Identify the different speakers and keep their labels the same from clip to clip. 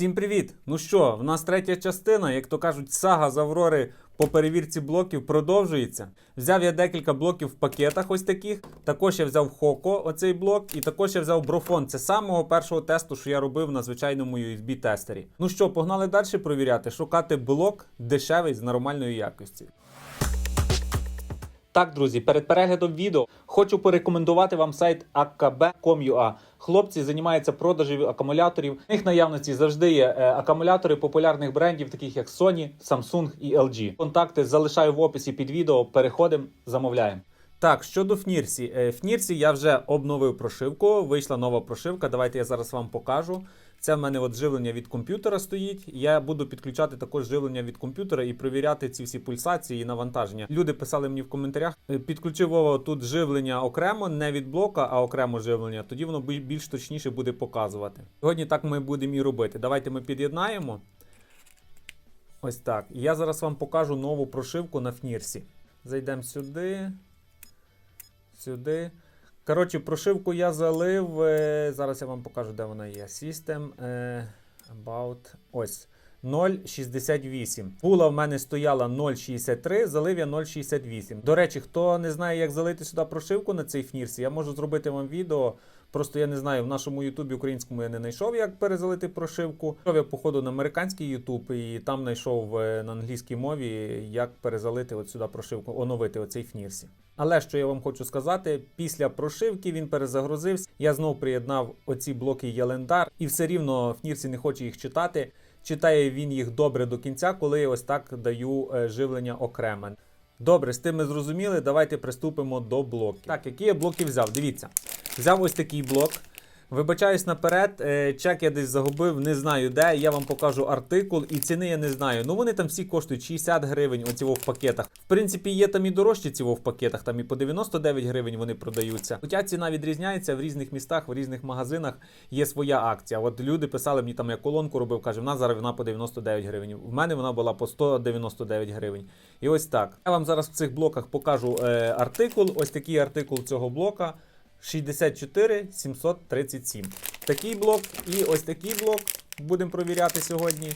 Speaker 1: Всім привіт! Ну що, в нас третя частина, як то кажуть, сага з Аврори по перевірці блоків продовжується. Взяв я декілька блоків в пакетах, ось таких. Також я взяв Хоко, оцей блок, і також я взяв Брофон. Це самого першого тесту, що я робив на звичайному USB-тестері. Ну що, погнали далі провіряти, шукати блок дешевий з нормальної якості. Так, друзі, перед переглядом відео хочу порекомендувати вам сайт akb.com.ua. Хлопці займаються продажем акумуляторів. В них наявності завжди є е, акумулятори популярних брендів, таких як Sony, Samsung і LG. Контакти залишаю в описі під відео. Переходимо, замовляємо. Так, щодо Фнірсі. Е, Фнірсі я вже обновив прошивку. Вийшла нова прошивка. Давайте я зараз вам покажу. Це в мене от живлення від комп'ютера стоїть. Я буду підключати також живлення від комп'ютера і перевіряти ці всі пульсації і навантаження. Люди писали мені в коментарях. е, Підключив тут живлення окремо, не від блока, а окремо живлення. Тоді воно більш точніше буде показувати. Сьогодні так ми будемо і робити. Давайте ми під'єднаємо. Ось так. Я зараз вам покажу нову прошивку на Фнірсі. Зайдемо сюди. Сюди. Коротше, прошивку я залив. е, Зараз я вам покажу, де вона є. System е, About. Ось. 0,68. Була в мене стояла 0,63, залив я 0,68. До речі, хто не знає, як залити сюди прошивку на цей фнірсі, я можу зробити вам відео. Просто я не знаю, в нашому Ютубі українському я не знайшов, як перезалити прошивку. Я походу на американський Ютуб і там знайшов е, на англійській мові, як перезалити от сюди прошивку, оновити оцей фнірсі. Але що я вам хочу сказати, після прошивки він перезагрузився. Я знов приєднав оці блоки Ялендар, і все рівно Фнірсі не хоче їх читати. Читає він їх добре до кінця, коли я ось так даю е, живлення окреме. Добре, з тим ми зрозуміли. Давайте приступимо до блоків. Так, які я блоки взяв? Дивіться. Взяв ось такий блок. Вибачаюсь наперед, е, чек я десь загубив, не знаю де. Я вам покажу артикул і ціни я не знаю. Ну вони там всі коштують 60 гривень, оці в пакетах. В принципі, є там і дорожчі ці в пакетах, там і по 99 гривень вони продаються. Хоча ціна відрізняється в різних містах, в різних магазинах є своя акція. От люди писали мені там, я колонку робив, каже, в нас зараз вона по 99 гривень. В мене вона була по 199 гривень. І ось так. Я вам зараз в цих блоках покажу е, артикул. Ось такий артикул цього блока. 64 737. Такий блок і ось такий блок будемо провіряти сьогодні.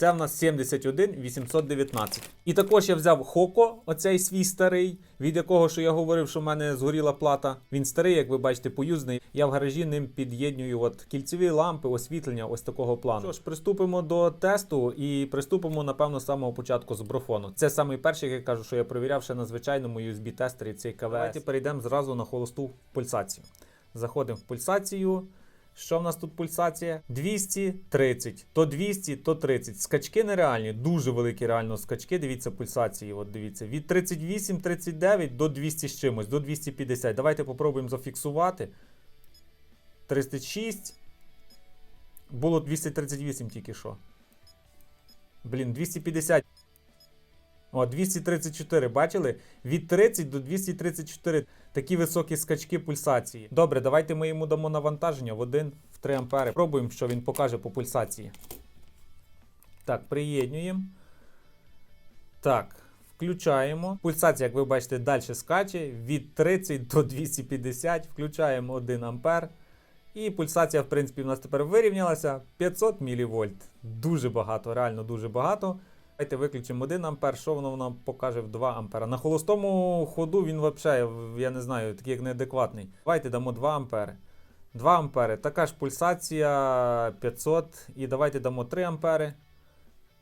Speaker 1: Це в нас 71 819. І також я взяв Хоко, оцей свій старий, від якого що я говорив, що в мене згоріла плата. Він старий, як ви бачите, поюзний. Я в гаражі ним під'єднюю от кільцеві лампи, освітлення ось такого плану. Що ж, приступимо до тесту і приступимо, напевно, з самого початку з брофону. Це самий перший, як я кажу, що я провіряв ще на звичайному USB-тестері цей КВС. Давайте перейдемо зразу на холосту пульсацію. Заходимо в пульсацію. Що в нас тут пульсація? 230, то 200, то 30. Скачки нереальні, дуже великі реально скачки. Дивіться пульсації. От дивіться, від 38-39 до 200 з чимось, до 250. Давайте попробуємо зафіксувати. 36. Було 238 тільки що. Блін, 250. О, 234, бачили? Від 30 до 234 такі високі скачки пульсації. Добре, давайте ми йому дамо навантаження в 1 в 3 ампери. Пробуємо, що він покаже по пульсації. Так, приєднуємо. Так, включаємо. Пульсація, як ви бачите, далі скаче від 30 до 250. Включаємо 1 ампер. І пульсація, в принципі, в нас тепер вирівнялася 500 мВ. Дуже багато, реально дуже багато. Давайте виключимо 1 ампер, що воно нам покаже в 2 ампера. На холостому ходу він взагалі, я не знаю, такий як неадекватний. Давайте дамо 2 ампери. 2 ампери. Така ж пульсація 500. І давайте дамо 3 ампери.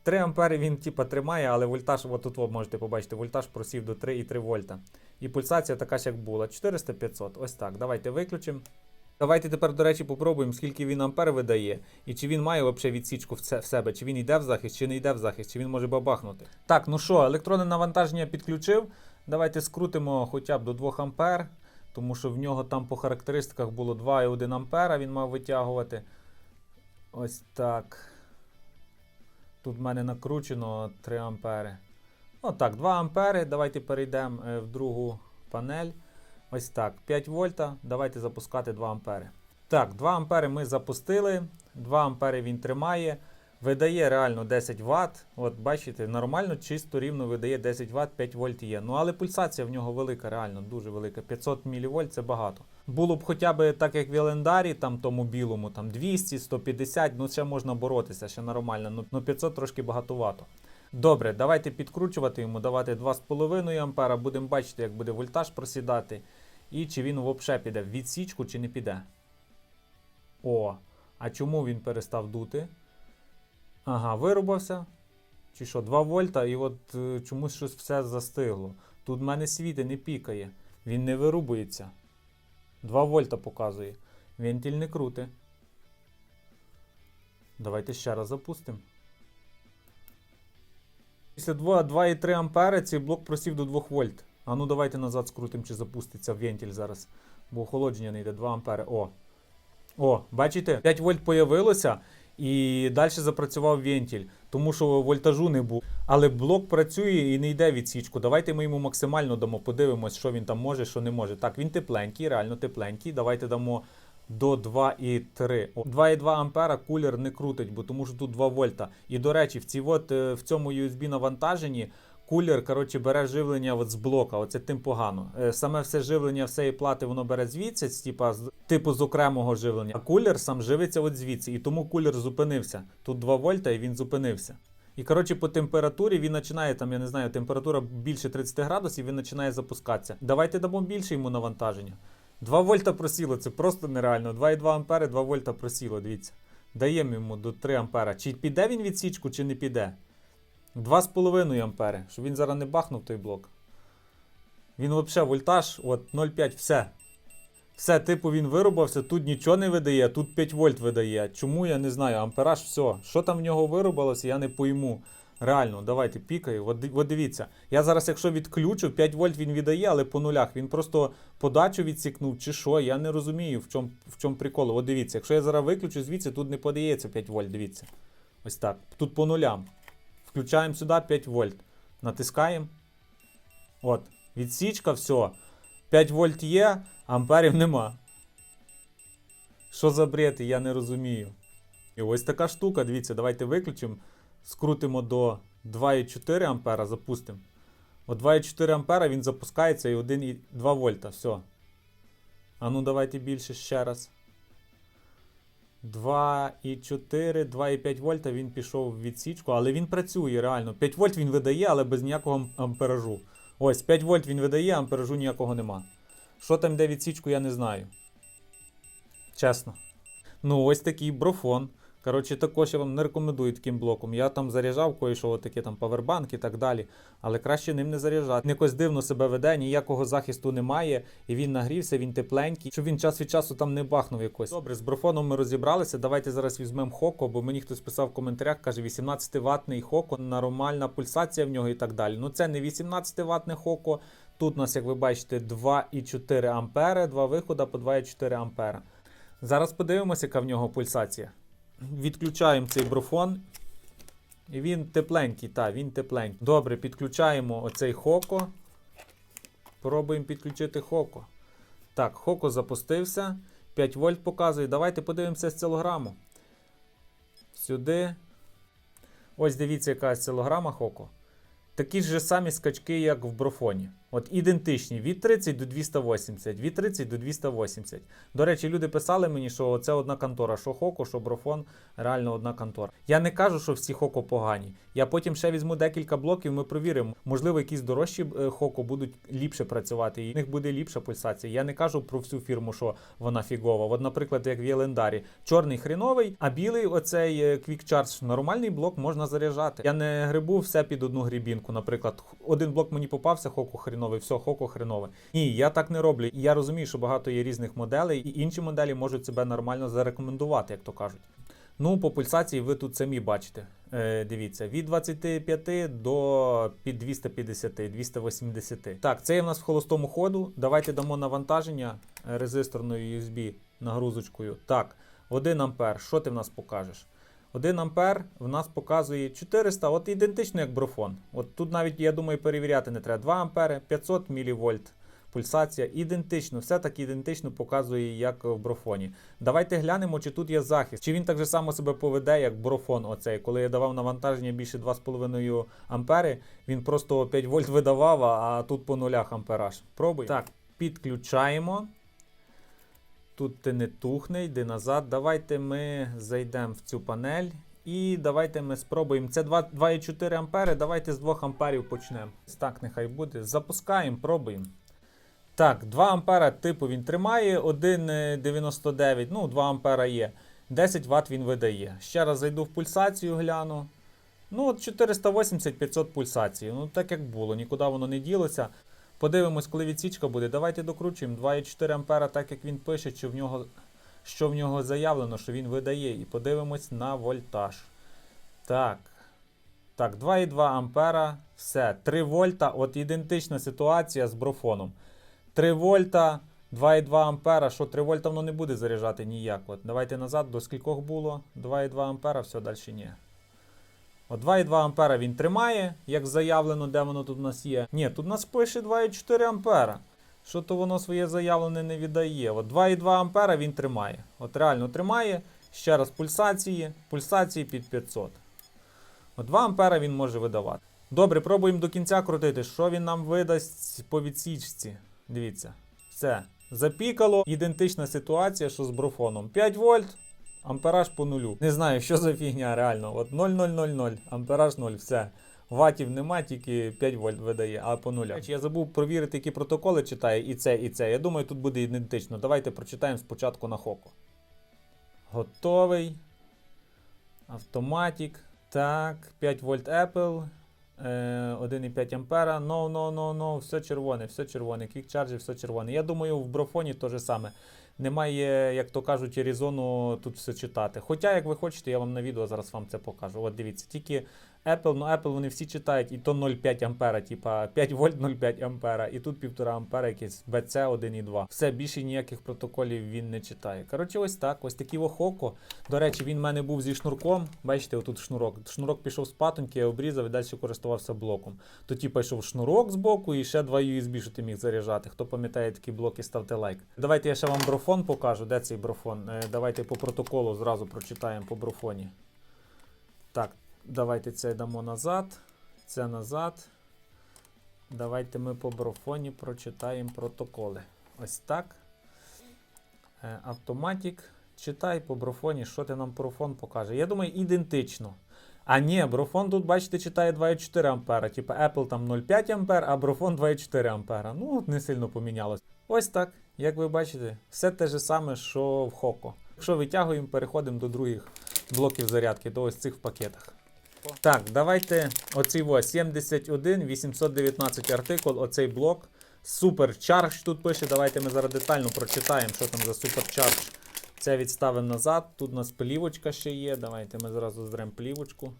Speaker 1: 3 ампери він типа тримає, але вольтаж, от тут ви можете побачити, вольтаж просів до 3,3 вольта. І пульсація така ж як була. 400-500. Ось так. Давайте виключимо. Давайте тепер, до речі, попробуємо, скільки він ампер видає, і чи він має взагалі відсічку в себе, чи він йде в захист, чи не йде в захист, чи він може бабахнути. Так, ну що, електронне навантаження підключив. Давайте скрутимо хоча б до 2 ампер, тому що в нього там по характеристиках було 2,1 ампера, він мав витягувати. Ось так. Тут в мене накручено 3 ампери. Отак, 2 ампери. Давайте перейдемо е, в другу панель. Ось так, 5 вольта. Давайте запускати 2 ампери. Так, 2 ампери ми запустили. 2 ампери він тримає. Видає реально 10 Вт. От бачите, нормально, чисто рівно видає 10 Вт, 5 вольт є. Ну але пульсація в нього велика, реально дуже велика. 500 мВ це багато. Було б хоча б так, як в Елендарі, там тому білому, там 200, 150, ну ще можна боротися, ще нормально. Ну, ну 500 трошки багатовато. Добре, давайте підкручувати йому, давати 2,5 ампера. Будемо бачити, як буде вольтаж просідати. І чи він взагалі піде в відсічку, чи не піде. О, а чому він перестав дути? Ага, вирубався. Чи що, 2 вольта, і от е, чомусь щось все застигло. Тут в мене світи не пікає. Він не вирубується. 2 вольта показує. Вентиль не крути. Давайте ще раз запустимо. Після 2 2,3 ампери цей блок просів до 2 вольт. А ну давайте назад скрутимо, чи запуститься вентиль зараз. Бо охолодження не йде 2 ампери. О. О, бачите? 5 вольт появилося. І далі запрацював вентиль, тому що вольтажу не було. Але блок працює і не йде відсічку. Давайте ми йому максимально дамо, подивимось, що він там може, що не може. Так, він тепленький, реально тепленький. Давайте дамо до 2,3. О, 2,2 ампера кулер не крутить, бо тому що тут 2 вольта. І до речі, в цій от, е, в цьому USB навантаженні кулер коротше, бере живлення от з блока. Оце тим погано. Е, Саме все живлення всієї плати воно бере звідси, з, типу з окремого живлення. А кулер сам живиться от звідси. І тому кулер зупинився. Тут 2 вольта і він зупинився. І коротше, по температурі він починає, там, я не знаю, температура більше 30 градусів, він починає запускатися. Давайте дамо більше йому навантаження. 2 вольта просіло, це просто нереально. 2,2 ампери, 2 вольта просіло, дивіться. Даємо йому до 3 ампера. Чи піде він відсічку, чи не піде? 2,5 ампери, щоб він зараз не бахнув той блок. Він взагалі вольтаж, от 0,5, все. Все, типу, він вирубався, тут нічого не видає, тут 5 вольт видає. Чому я не знаю, ампераж, все. Що там в нього вирубалося, я не пойму. Реально, давайте пікаю. От, дивіться. Я зараз, якщо відключу, 5 вольт він віддає, але по нулях. Він просто подачу відсікнув чи що. Я не розумію, в чому в чому прикол. От дивіться, якщо я зараз виключу звідси, тут не подається 5 вольт, дивіться. Ось так. Тут по нулям. Включаємо сюди 5 вольт. Натискаємо. От. Відсічка, все. 5 вольт є, амперів нема. Що за бред, я не розумію. І ось така штука, дивіться, давайте виключимо. Скрутимо до 2,4 ампера, запустимо. От 2,4 ампера він запускається і 1,2 вольта. Все. А ну давайте більше ще раз. 2,4, 2,5 вольта він пішов в відсічку, але він працює реально. 5 вольт він видає, але без ніякого амперажу. Ось, 5 вольт він видає, амперажу ніякого нема. Що там де відсічку, я не знаю. Чесно. Ну, ось такий брофон. Коротше, також я вам не рекомендую таким блоком. Я там заряджав кое-що, такі там павербанк і так далі. Але краще ним не заряджати. Якось дивно себе веде, ніякого захисту немає, і він нагрівся, він тепленький, щоб він час від часу там не бахнув якось. Добре, з брофоном ми розібралися. Давайте зараз візьмемо Хоко, бо мені хтось писав в коментарях, каже, 18 ватний Хоко, нормальна пульсація в нього і так далі. Ну це не 18 ватне Хоко. Тут у нас, як ви бачите, 2,4 ампери, два виходи по 2,4 ампера. Зараз подивимося, яка в нього пульсація. Відключаємо цей брофон. І він тепленький, так, він тепленький. Добре, підключаємо оцей Хоко. Пробуємо підключити Хоко. Так, Хоко запустився. 5 вольт показує. Давайте подивимося сцилограму. Сюди. Ось дивіться, яка сцилограма Хоко. Такі ж самі скачки, як в брофоні. От ідентичні від 30 до 280, від 30 до 280. До речі, люди писали мені, що це одна контора, що Хоко, що брофон, реально одна контора. Я не кажу, що всі Хоко погані. Я потім ще візьму декілька блоків, ми провіримо. Можливо, якісь дорожчі е, Хоко будуть ліпше працювати, і в них буде ліпша пульсація. Я не кажу про всю фірму, що вона фігова. От, наприклад, як в Єлендарі, чорний хріновий, а білий оцей е, Quick Charge, нормальний блок можна заряджати. Я не грибу все під одну грібінку. Наприклад, один блок мені попався, Хоко хріновий, все, Хоко хрінове. Ні, я так не роблю. Я розумію, що багато є різних моделей, і інші моделі можуть себе нормально зарекомендувати, як то кажуть. Ну, по пульсації ви тут самі бачите. Е, дивіться, від 25 до під 250, 280. Так, це є в нас в холостому ходу. Давайте дамо навантаження е, резисторною USB нагрузочкою. Так, 1 ампер. Що ти в нас покажеш? 1 ампер в нас показує 400, от ідентично як брофон. От тут навіть, я думаю, перевіряти не треба. 2 ампери, 500 мВ. пульсація. Ідентично, все так ідентично показує, як в брофоні. Давайте глянемо, чи тут є захист, чи він так же само себе поведе, як брофон. Оцей. Коли я давав навантаження більше 2,5 ампери, він просто 5 вольт видавав, а тут по нулях ампераж. Пробуй. Так, підключаємо. Тут ти не тухне, йди назад. Давайте ми зайдемо в цю панель. І давайте ми спробуємо. Це 2,4 ампери. Давайте з 2 амперів почнемо. Так, нехай буде. Запускаємо, пробуємо. Так, 2 ампера типу він тримає, 1,99, ну 2 ампера є. 10 Вт він видає. Ще раз зайду в пульсацію, гляну. Ну, от 480-500 пульсацій. Ну, так як було, нікуди воно не ділося. Подивимось, коли відсічка буде. Давайте докручуємо 2,4 ампера, так як він пише, чи в нього, що в нього заявлено, що він видає. І подивимось на вольтаж. Так. Так, 2,2 ампера. Все. 3 вольта. От ідентична ситуація з брофоном. 3 вольта, 2,2 ампера. Що 3 вольта воно не буде заряджати ніяк. От, давайте назад, до скількох було? 2,2 ампера, все, далі ні. От 2,2 ампера він тримає, як заявлено, де воно тут у нас є. Ні, тут у нас пише 2,4 ампера. Що то воно своє заявлене не віддає. От 2,2 ампера він тримає. От реально тримає. Ще раз пульсації, пульсації під 500. От 2 ампера він може видавати. Добре, пробуємо до кінця крутити. Що він нам видасть по відсічці? Дивіться. Все. Запікало. Ідентична ситуація, що з брофоном. 5 вольт. Ампераж по нулю. Не знаю, що за фігня реально. От 0,000, ампераж 0, все. Ватів нема, тільки 5 вольт видає, а по нулях. Я забув провірити, які протоколи читає, і це, і це. Я думаю, тут буде ідентично. Давайте прочитаємо спочатку на хоку. Готовий. Автоматік. Так, 5 вольт Apple. е, 1,5 ампера. No, no, no, no. Все червоне, все червоне. Quick Charge, все червоне. Я думаю, в брофоні те же саме. Немає, як то кажуть, резону тут все читати. Хоча, як ви хочете, я вам на відео зараз вам це покажу. От дивіться, тільки Apple, ну Apple вони всі читають, і то 0,5 ампера, типа 5 вольт 0,5 ампера, і тут 1,5 ампера якийсь BC 1,2. Все, більше ніяких протоколів він не читає. Коротше, ось так, ось такий охоко. До речі, він в мене був зі шнурком. Бачите, отут шнурок. Шнурок пішов з патоньки, я обрізав і далі користувався блоком. То типа йшов шнурок з боку і ще два USB, що ти міг заряджати. Хто пам'ятає такі блоки, ставте лайк. Давайте я ще вам брофон покажу. Де цей брофон? Е, давайте по протоколу зразу прочитаємо по брофоні. Так, давайте це дамо назад. Це назад. Давайте ми по брофоні прочитаємо протоколи. Ось так. Е, Автоматік. Читай по брофоні, що ти нам брофон покаже. Я думаю, ідентично. А ні, брофон тут, бачите, читає 2,4 ампера. Типа Apple там 0,5 ампер, а брофон 2,4 ампера. Ну, не сильно помінялось. Ось так, як ви бачите, все те ж саме, що в Хоко. Якщо витягуємо, переходимо до других блоків зарядки, до ось цих в пакетах. Так, давайте оцей ось 71 819 артикул, оцей блок. Supercharge тут пише. Давайте ми зараз детально прочитаємо, що там за Supercharge. Це відставимо назад. Тут у нас плівочка ще є. Давайте ми зразу здремо плівочку.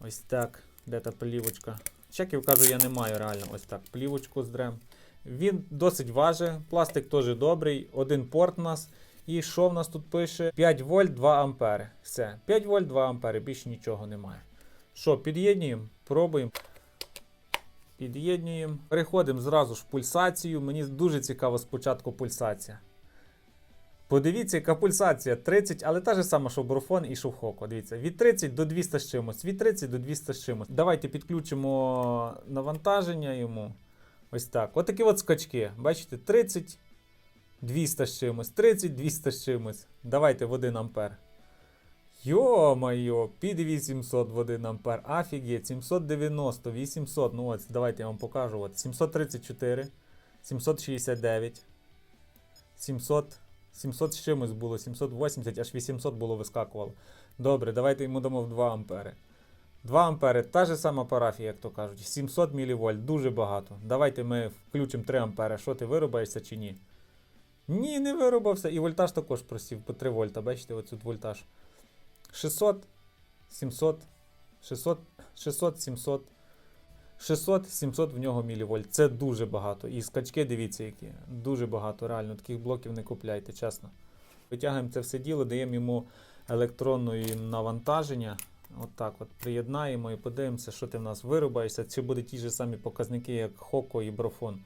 Speaker 1: Ось так. Де та плівочка? Чеків кажу, я не маю реально. Ось так. Плівочку здрем. Він досить важить. Пластик теж добрий. Один порт у нас. І що в нас тут пише? 5 вольт 2 ампери. Все. 5 вольт 2 ампери. Більше нічого немає. Що, під'єднуємо? Пробуємо. Під'єднуємо. Переходимо зразу ж в пульсацію. Мені дуже цікаво спочатку пульсація. Подивіться, яка пульсація 30, але та ж сама, що брофон і шовхоко. Дивіться, від 30 до 200 з чимось, від 30 до 200 з чимось. Давайте підключимо навантаження йому. Ось так. От такі от скачки. Бачите, 30, 200 з чимось, 30, 200 з чимось. Давайте в 1 ампер. Йо-майо, під 800 в 1 ампер. Офігеть, 790, 800. Ну ось, давайте я вам покажу. От 734, 769, 700. 700 з чимось було, 780, аж 800 було вискакувало. Добре, давайте йому дамо в 2 ампери. 2 ампери, та ж сама парафія, як то кажуть. 700 мВ, дуже багато. Давайте ми включимо 3 ампери. Що ти вирубаєшся чи ні? Ні, не вирубався. І вольтаж також просів по 3 вольта. Бачите, ось тут вольтаж. 600, 700, 600, 600, 700. 600-700 в нього мілівольт. Це дуже багато. І скачки, дивіться, які. Дуже багато. Реально, таких блоків не купляйте, чесно. Витягуємо це все діло, даємо йому електронне навантаження. Отак от, приєднаємо і подивимося, що ти в нас вирубаєшся. Чи будуть ті ж самі показники, як Хоко і Брофон.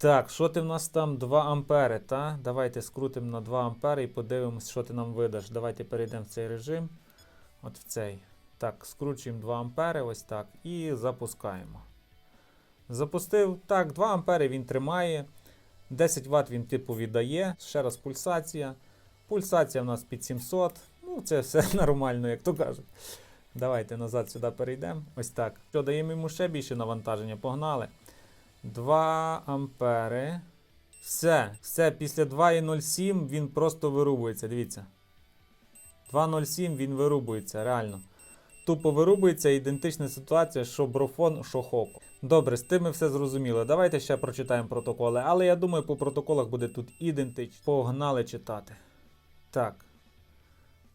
Speaker 1: Так, що ти в нас там 2 ампери, та? Давайте скрутимо на 2 ампери і подивимось, що ти нам видаш. Давайте перейдемо в цей режим. От в цей. Так, скручуємо 2 ампери, ось так. І запускаємо. Запустив. Так, 2 ампери він тримає. 10 Вт він типу віддає. Ще раз пульсація. Пульсація в нас під 700. Ну, це все нормально, як то кажуть. Давайте назад сюди перейдемо. Ось так. Що, даємо йому ще більше навантаження. Погнали. 2 ампери. Все. Все, після 2,07 він просто вирубується. Дивіться. 2,07 він вирубується, реально. Тупо вирубується ідентична ситуація, що брофон, що хоку. Добре, з тим ми все зрозуміло. Давайте ще прочитаємо протоколи. Але я думаю, по протоколах буде тут ідентично. Погнали читати. Так.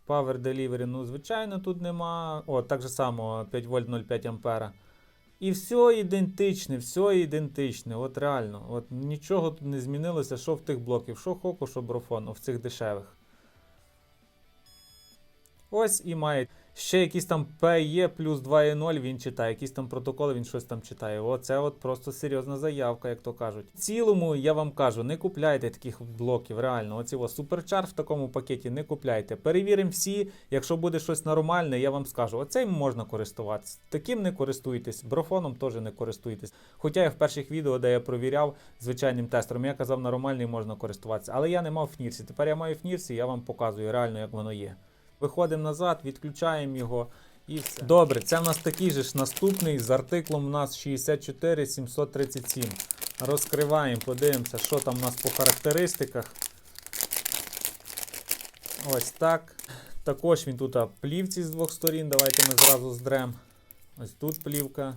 Speaker 1: Power Delivery, ну, звичайно, тут нема. О, так же само 5 вольт 0,5 ампера. І все ідентичне, все ідентичне. От реально. От нічого тут не змінилося, що в тих блоків, що хоку, що брофон, в цих дешевих. Ось і має. Ще якісь там PE плюс 2.0 він читає, якісь там протоколи, він щось там читає. Оце от просто серйозна заявка, як то кажуть. В цілому, я вам кажу, не купляйте таких блоків, реально. Оці ось суперчар в такому пакеті не купляйте. Перевіримо всі. Якщо буде щось нормальне, я вам скажу, оцим можна користуватися. Таким не користуйтесь, брофоном теж не користуйтесь. Хоча я в перших відео, де я провіряв звичайним тестером, я казав, нормальний можна користуватися. Але я не мав фнірсі. Тепер я маю фнірсі, я вам показую реально, як воно є. Виходимо назад, відключаємо його і все. Добре, це в нас такий же ж наступний з артиклом у нас 64737. Розкриваємо, подивимося, що там у нас по характеристиках. Ось так. Також він тут плівці з двох сторін. Давайте ми зразу здрем. Ось тут плівка.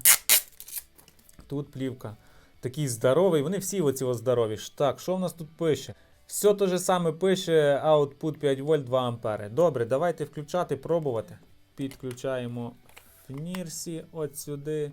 Speaker 1: Тут плівка. Такий здоровий. Вони всі оці здорові. Так, що в нас тут пише? Все те же саме пише output 5 вольт 2 ампери. Добре, давайте включати, пробувати. Підключаємо фнірсі от сюди.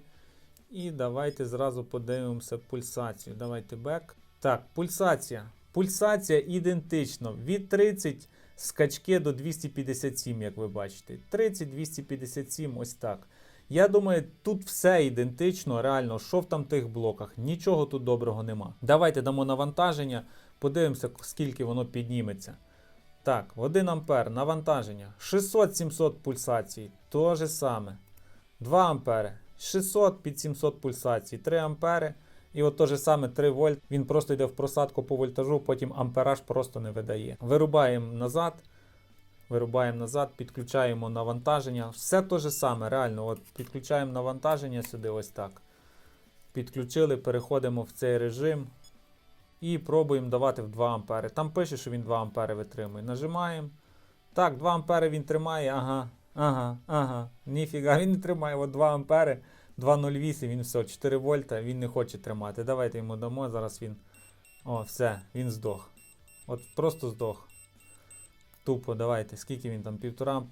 Speaker 1: І давайте зразу подивимося пульсацію. Давайте бек. Так, пульсація. Пульсація ідентично. Від 30 скачки до 257, як ви бачите. 30-257, ось так. Я думаю, тут все ідентично, реально, що в там тих блоках. Нічого тут доброго нема. Давайте дамо навантаження. Подивимося, скільки воно підніметься. Так, 1 ампер навантаження. 600-700 пульсацій. То же саме. 2 ампери. 600 під 700 пульсацій. 3 ампери. І от то же саме 3 вольт. Він просто йде в просадку по вольтажу, потім ампераж просто не видає. Вирубаємо назад. Вирубаємо назад, підключаємо навантаження. Все те же саме, реально. От Підключаємо навантаження сюди, ось так. Підключили, переходимо в цей режим. І пробуємо давати в 2 ампери. Там пише, що він 2 ампери витримує. Нажимаємо. Так, 2 ампери він тримає. Ага, ага, ага. Ніфіга, він не тримає. От 2 ампери, 2,08, він все, 4 вольта, він не хоче тримати. Давайте йому дамо. Зараз він. О, все, він здох. От просто здох. Тупо, давайте. Скільки він там? Півтора.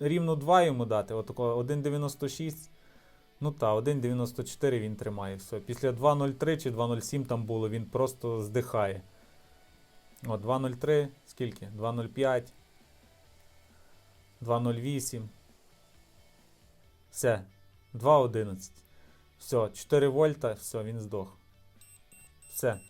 Speaker 1: Рівно 2 йому дати. От такого 1,96. Ну та, 1,94 він тримає. Все. Після 2,03 чи 2,07 там було, він просто здихає. О, 2,03, скільки? 2,05. 2,08. Все. 2,11. Все, 4 вольта, все, він здох. Все.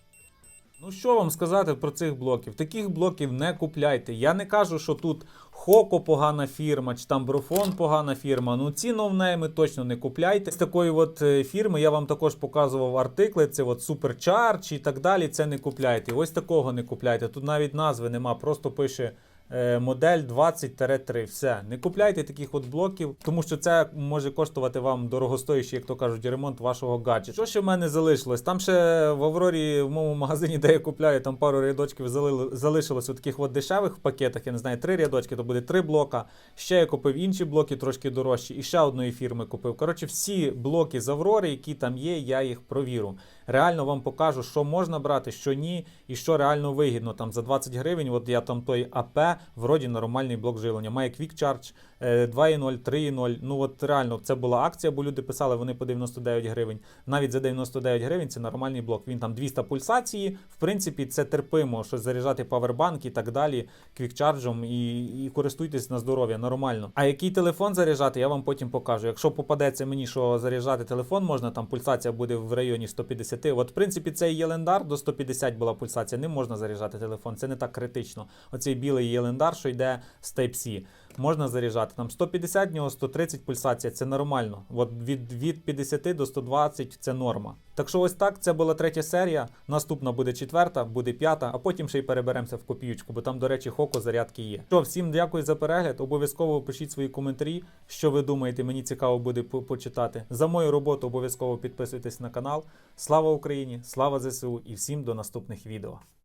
Speaker 1: Ну що вам сказати про цих блоків? Таких блоків не купляйте. Я не кажу, що тут Хоко погана фірма, чи там Брофон погана фірма. Ну ці новнейми точно не купляйте. З такої от е, фірми я вам також показував артикли. Це от Supercharge і так далі. Це не купляйте. Ось такого не купляйте. Тут навіть назви нема, просто пише. Е, Модель 20-3. Все. Не купляйте таких от блоків, тому що це може коштувати вам дорогостоящий, як то кажуть, ремонт вашого гаджету. Що ще в мене залишилось? Там ще в Аврорі, в моєму магазині, де я купляю, там пару рядочків залили, залишилось у таких от дешевих пакетах. Я не знаю, три рядочки, то буде три блока. Ще я купив інші блоки, трошки дорожчі, і ще одної фірми купив. Коротше, всі блоки з Аврори, які там є, я їх провірю. Реально вам покажу, що можна брати, що ні, і що реально вигідно. Там за 20 гривень, от я там той АП вроді нормальний блок живлення. Має Quick Charge 2.0, 3.0. Ну от реально це була акція, бо люди писали вони по 99 гривень. Навіть за 99 гривень це нормальний блок. Він там 200 пульсації. В принципі, це терпимо, що заряджати павербанк і так далі квікчарджем і, і користуйтесь на здоров'я нормально. А який телефон заряджати, я вам потім покажу. Якщо попадеться мені, що заряджати телефон можна, там пульсація буде в районі 150. От, в принципі, цей Єлендар до 150 була пульсація. Не можна заряджати телефон, це не так критично. Оцей білий Єлендар, що йде з Type-C, можна заряджати. Там 150 в нього 130 пульсація, це нормально. От від, від 50 до 120 це норма. Так що ось так, це була третя серія. Наступна буде четверта, буде п'ята, а потім ще й переберемося в копіючку, бо там, до речі, хоко зарядки є. Що, всім дякую за перегляд. Обов'язково пишіть свої коментарі, що ви думаєте. Мені цікаво буде по- почитати. За мою роботу обов'язково підписуйтесь на канал. Слава Україні! Слава ЗСУ і всім до наступних відео.